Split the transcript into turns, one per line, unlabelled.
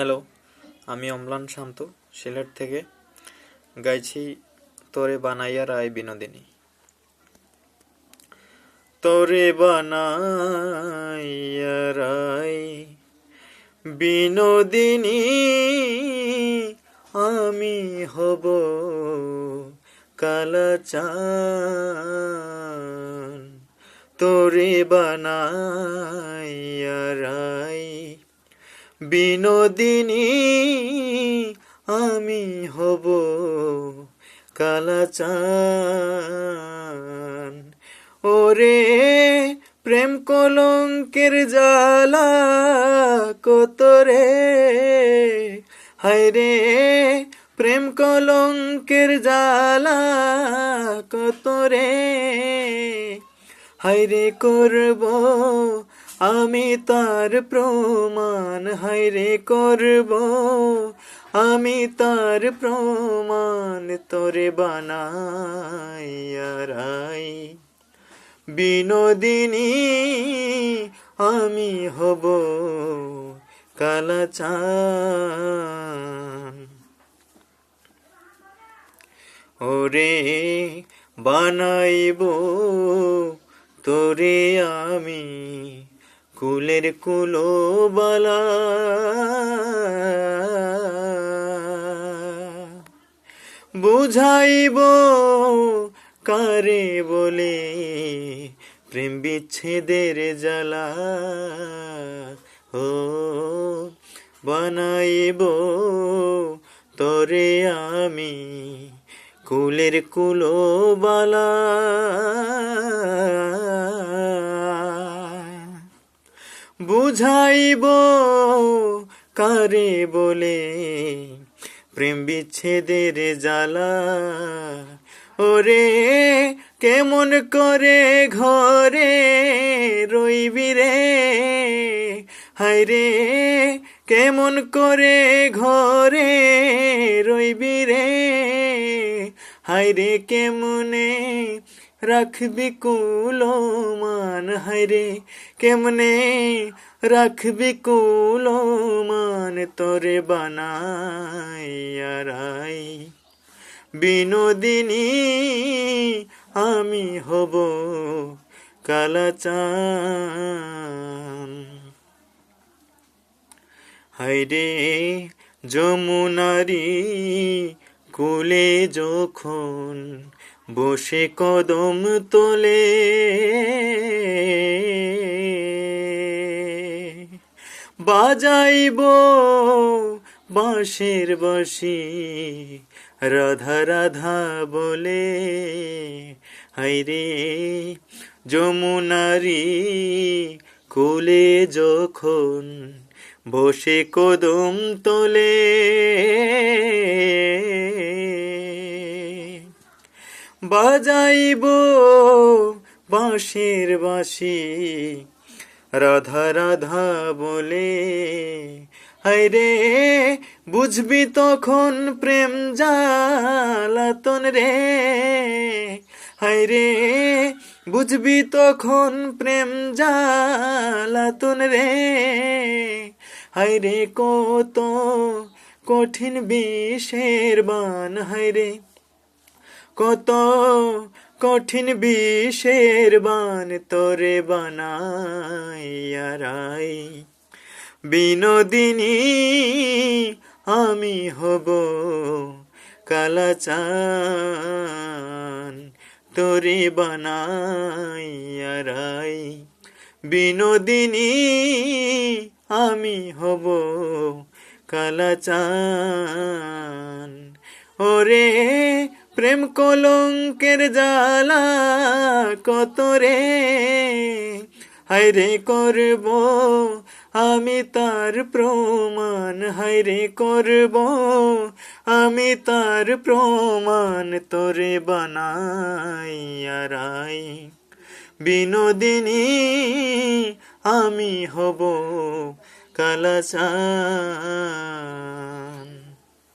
Hello, আমি অম্লান শান্ত, সিলেট থেকে গাইছি তোরে বানাইয়া রায় বিনোদিনী। তোরে বানাইয়া রায় বিনোদিনী, আমি হব কালাচান তোরে বানাইয়া রায় বিনোদিনী, আমি হব কালাচান ওরে প্রেম কলঙ্কের জালা কত রে। হায় রে প্রেম কলঙ্কের জালা কত রে। হাইরে করব আমি তার প্রমাণ হাইরে করব। আমি তার প্রমাণ তোরে বানাইয়া রাই বিনোদিনী, আমি হব কালাচান ওরে বানাইব, তোরে আমি কুলের কুলো বালা। বুঝাইব কারে বলে প্রেম বিচ্ছেদের জ্বালা। ও, বানাইব তরে আমি কুলের কুলো বালা। বুঝাইব কারে বলে? প্রেম বিচ্ছেদের জ্বালা। ওরে কেমন করে ঘরে রইবি রে? হায়রে কেমন করে ঘরে রইবি রে? হায়রে কেমনে রাখবি কুলো মান হায়রে কেমনে রাখবি কুলো মান তোরে বানাইয়া রাই বিনোদিনী আমি হব কালাচান হাইরে যমুনারি কুলে যখন বসে কদম তোলে, বাজাইব বাঁশের বাঁশি, রাধা রাধা বলে হাইরে যমুনারি কোলে যখন বসে কদম তোলে বাজাইব বাঁশের বাঁশি। রাধা রাধা বলে হায়রে বুঝবি তখন প্রেম জালাতন রে। হায়রে বুঝবি তখন প্রেম জালাতন রে। হায়রে কত কঠিন বিষের বান হায়রে কত কঠিন বিষের বান তোরে বানাইয়া রাই বিনোদিনী, আমি হব কালাচান তোরে বানাইয়া রাই বিনোদিনী, আমি হব কালাচান ওরে প্রেম কলঙ্কের জালা কত রে? হায়রে করব আমি তার প্রমাণ, হায়রে করব আমি তার প্রমাণ তোরে বানাইয়া রাই বিনোদিনী, আমি হব কালাচান